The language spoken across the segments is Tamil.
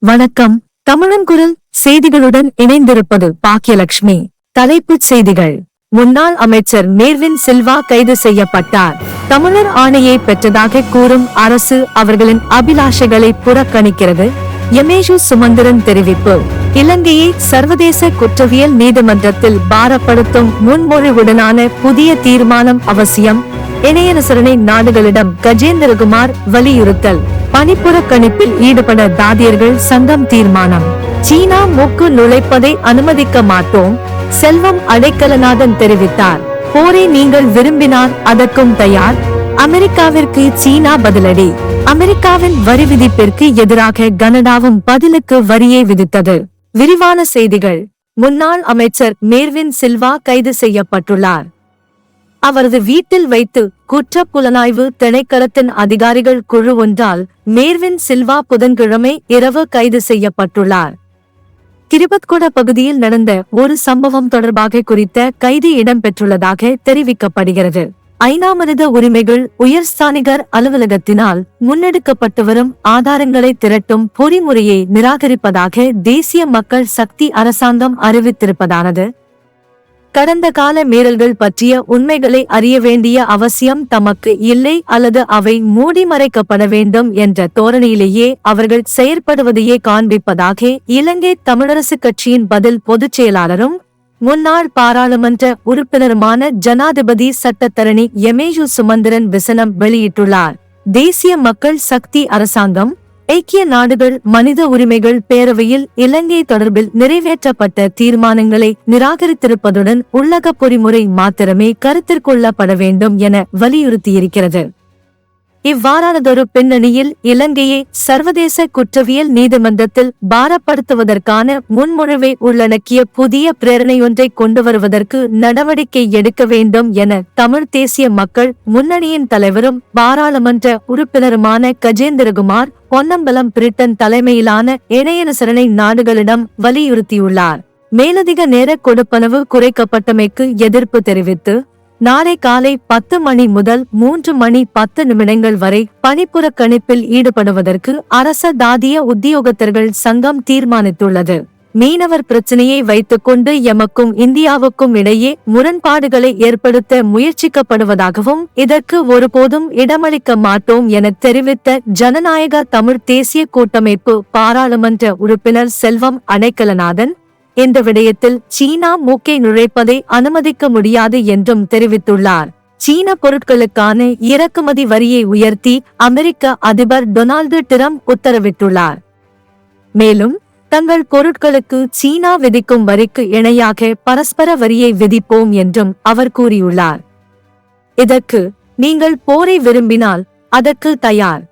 வணக்கம். தமிழன் குரல் செய்திகளுடன் இணைந்திருப்பது பாக்கியலட்சுமி தலைப்புச் செய்திகள். முன்னாள் அமைச்சர் மேர்வின் சில்வா கைது செய்யப்பட்டார். தமிழர் ஆணையை பெற்றதாக கூறும் அரசு அவர்களின் அபிலாஷைகளை புறக்கணிக்கிறது. யமேஷு சுமந்திரன் தெரிவிப்பு. இலங்கையை சர்வதேச குற்றவியல் நீதிமன்றத்தில் பாரப்படுத்தும் முன்மொழிவுடனான புதிய தீர்மானம் அவசியம். இணையரசரணை நாடுகளிடம் கஜேந்திரகுமார் வலியுறுத்தல். பணிப்புறக்கணிப்பில் ஈடுபட தாதியர்கள் சங்கம் தீர்மானம். சீனா மூக்கு நுழைப்பதை அனுமதிக்க மாட்டோம் செல்வம் அடைக்கலநாதன் தெரிவித்தார். போரை நீங்கள் விரும்பினால் அதற்கும் தயார். அமெரிக்காவிற்கு சீனா பதிலடி. அமெரிக்காவின் வரி விதிப்பிற்கு எதிராக கனடாவும் பதிலுக்கு வரியை விதித்தது. விரிவான செய்திகள். முன்னாள் அமைச்சர் மேர்வின் சில்வா கைது செய்யப்பட்டுள்ளார். அவரது வீட்டில் வைத்து குற்ற புலனாய்வு திணைக்களத்தின் அதிகாரிகள் குழு ஒன்றால் மேர்வின் சில்வா புதன்கிழமை இரவு கைது செய்யப்பட்டுள்ளார். கிரிபத்கொட பகுதியில் நடந்த ஒரு சம்பவம் தொடர்பாக குறித்த கைது இடம்பெற்றுள்ளதாக தெரிவிக்கப்படுகிறது. ஐநா மனித உரிமைகள் உயர்ஸ்தானிகர் அலுவலகத்தினால் முன்னெடுக்கப்பட்டு வரும் ஆதாரங்களை திரட்டும் பொறிமுறையை நிராகரிப்பதாக தேசிய மக்கள் சக்தி அரசாங்கம் அறிவித்திருப்பதானது. கடந்த கால மீறல்கள் பற்றிய உண்மைகளை அறிய வேண்டிய அவசியம் தமக்கு இல்லை அல்லது அவை மூடி மறைக்கப்பட வேண்டும் என்ற தோரணையிலேயே அவர்கள் செயற்படுவதையே காண்பிப்பதாக இலங்கை தமிழரசு கட்சியின் பதில் பொதுச் செயலாளரும் முன்னாள் பாராளுமன்ற உறுப்பினருமான ஜனாதிபதி சட்டத்தரணி எமேயு சுமந்திரன் விசனம் வெளியிட்டுள்ளார். தேசிய மக்கள் சக்தி அரசாங்கம் ஐக்கிய நாடுகள் மனித உரிமைகள் பேரவையில் இலங்கை தொடர்பில் நிறைவேற்றப்பட்ட தீர்மானங்களை நிராகரித்திருப்பதுடன் உள்ளக பொறிமுறை மாத்திரமே கருத்திற்கொள்ளப்பட வேண்டும் என வலியுறுத்தியிருக்கிறது. இவ்வாறானதொரு பின்னணியில் இலங்கையை சர்வதேச குற்றவியல் நீதிமன்றத்தில் பாரப்படுத்துவதற்கான முன்மொழிவை உள்ளடக்கிய புதிய பிரேரணையொன்றை கொண்டு வருவதற்கு நடவடிக்கை எடுக்க வேண்டும் என தமிழ் தேசிய மக்கள் முன்னணியின் தலைவரும் பாராளுமன்ற உறுப்பினருமான கஜேந்திரகுமார் பொன்னம்பலம் பிரிட்டன் தலைமையிலான இணையனுசரணை நாடுகளிடம் வலியுறுத்தியுள்ளார். மேலதிக நேர கொடுப்பனவு குறைக்கப்பட்டமைக்கு எதிர்ப்பு தெரிவித்து நாளை காலை பத்து மணி முதல் மூன்று மணி பத்து நிமிடங்கள் வரை பணிப்புறக்கணிப்பில் ஈடுபடுவதற்கு அரச தாதிய உத்தியோகத்தர்கள் சங்கம் தீர்மானித்துள்ளது. மீனவர் பிரச்சனையை வைத்துக்கொண்டு எமக்கும் இந்தியாவுக்கும் இடையே முரண்பாடுகளை ஏற்படுத்த முயற்சிக்கப்படுவதாகவும் இதற்கு ஒருபோதும் இடமளிக்க மாட்டோம் என தெரிவித்த ஜனநாயக தமிழ் தேசிய கூட்டமைப்பு பாராளுமன்ற உறுப்பினர் செல்வம் அடைக்கலநாதன் இந்த விடயத்தில் சீனா மூக்கை நுழைப்பதை அனுமதிக்க முடியாது என்றும் தெரிவித்துள்ளார். சீன பொருட்களுக்கான இறக்குமதி வரியை உயர்த்தி அமெரிக்க அதிபர் டொனால்டு டிரம்ப் உத்தரவிட்டுள்ளார். மேலும் தங்கள் பொருட்களுக்கு சீனா விதிக்கும் வரிக்கு இணையாக பரஸ்பர வரியை விதிப்போம் என்றும் அவர் கூறியுள்ளார். இதற்கு நீங்கள் போரை விரும்பினால் அதற்கு தயார்.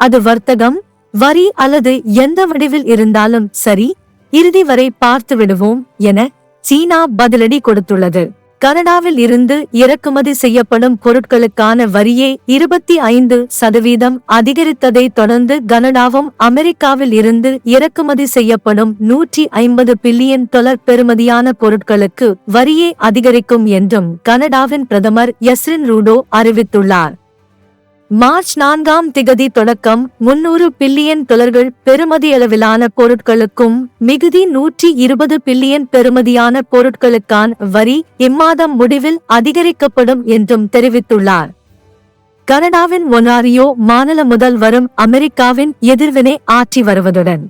அது வர்த்தகம் வரி அல்லது எந்த வடிவில் இருந்தாலும் சரி இறுதி வரை பார்த்து விடுவோம் என சீனா பதிலடி கொடுத்துள்ளது. கனடாவில் இருந்து இறக்குமதி செய்யப்படும் பொருட்களுக்கான வரியை இருபத்தி ஐந்து சதவீதம் அதிகரித்ததை தொடர்ந்து கனடாவும் அமெரிக்காவில் இருந்து இறக்குமதி செய்யப்படும் நூற்றி ஐம்பது பில்லியன் டொலர் பெறுமதியான பொருட்களுக்கு வரியை அதிகரிக்கும் என்றும் கனடாவின் பிரதமர் எஸ்ரின் ரூடோ அறிவித்துள்ளார். மார்ச் நான்காம் திகதி தொடக்கம் முன்னூறு பில்லியன் டொலர்கள் பெறுமதியளவிலான பொருட்களுக்கும் மிகுதி நூற்றி இருபது பில்லியன் பெறுமதியான பொருட்களுக்கான வரி இம்மாதம் முடிவில் அதிகரிக்கப்படும் என்றும் தெரிவித்துள்ளார். கனடாவின் ஒனாரியோ மாநில முதல்வரும் அமெரிக்காவின் எதிர்வினை ஆற்றி வருவதுடன்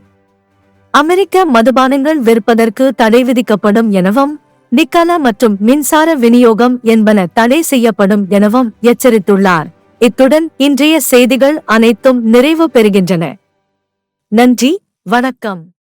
அமெரிக்க மதுபானங்கள் விற்பதற்கு தடை விதிக்கப்படும் எனவும் நிக்கல மற்றும் மின்சார விநியோகம் என்பன தடை செய்யப்படும் எனவும் எச்சரித்துள்ளார். இத்துடன் இன்றைய செய்திகள் அனைத்தும் நிறைவு பெறுகின்றன. நன்றி வணக்கம்.